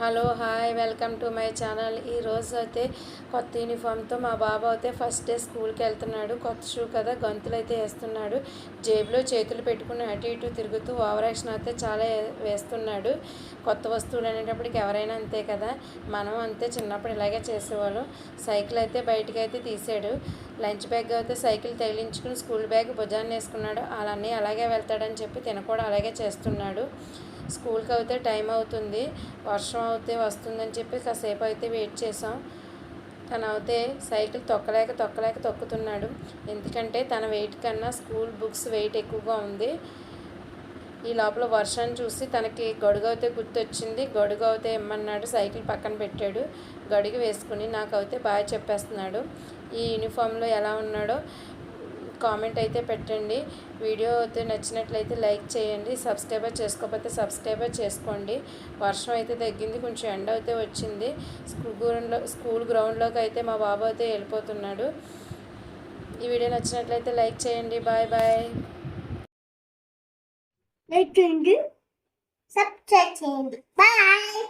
Hello hi welcome to my channel. ఈరోజు అయితే కొత్త యూనిఫామ్తో మా బాబు అయితే ఫస్ట్ డే స్కూల్కి వెళ్తున్నాడు. కొత్త షూ కదా గంతులు అయితే వేస్తున్నాడు. జేబులో చేతులు పెట్టుకుని అటు ఇటు తిరుగుతూ ఓవర్ యాక్షన్ అయితే చాలా వేస్తున్నాడు. కొత్త వస్తువులు అనేటప్పటికి ఎవరైనా అంతే కదా. మనం అంతే చిన్నప్పుడు ఇలాగే చేసేవాళ్ళం. సైకిల్ అయితే బయటకైతే అయితే తీసాడు. లంచ్ బ్యాగ్ అయితే సైకిల్ తగిలించుకుని స్కూల్ బ్యాగ్ భుజాన్ని వేసుకున్నాడు. అలానే అలాగే వెళ్తాడని చెప్పి తిన కూడా అలాగే చేస్తున్నాడు. స్కూల్కి అయితే టైం అవుతుంది. వర్షం అయితే వస్తుందని చెప్పి కాసేపు అయితే వెయిట్ చేసాం తను అయితే సైకిల్ తొక్కలేక తొక్కలేక తొక్కుతున్నాడు. ఎందుకంటే తన వెయిట్ కన్నా స్కూల్ బుక్స్ వెయిట్ ఎక్కువగా ఉంది. ఈ లోపల వర్షాన్ని చూసి తనకి గొడుగు అయితే గుర్తొచ్చింది. గొడుగు అయితే ఇమ్మన్నాడు సైకిల్ పక్కన పెట్టాడు. గడుగు వేసుకుని నాకు అయితే బాగా చెప్పేస్తున్నాడు. ఈ యూనిఫామ్లో ఎలా ఉన్నాడో కామెంట్ అయితే పెట్టండి. వీడియో అయితే నచ్చినట్లయితే లైక్ చేయండి. సబ్స్క్రైబర్ చేసుకోకపోతే సబ్స్క్రైబర్ చేసుకోండి. వర్షం అయితే తగ్గింది. కొంచెం ఎండ అయితే వచ్చింది. స్కూల్ గ్రౌండ్లో స్కూల్ గ్రౌండ్లోకి అయితే మా బాబు అయితే వెళ్ళిపోతున్నాడు. ఈ వీడియో నచ్చినట్లయితే లైక్ చేయండి. Bye bye. లైక్ చేయండి సబ్స్క్రైబ్ చేయండి బాయ్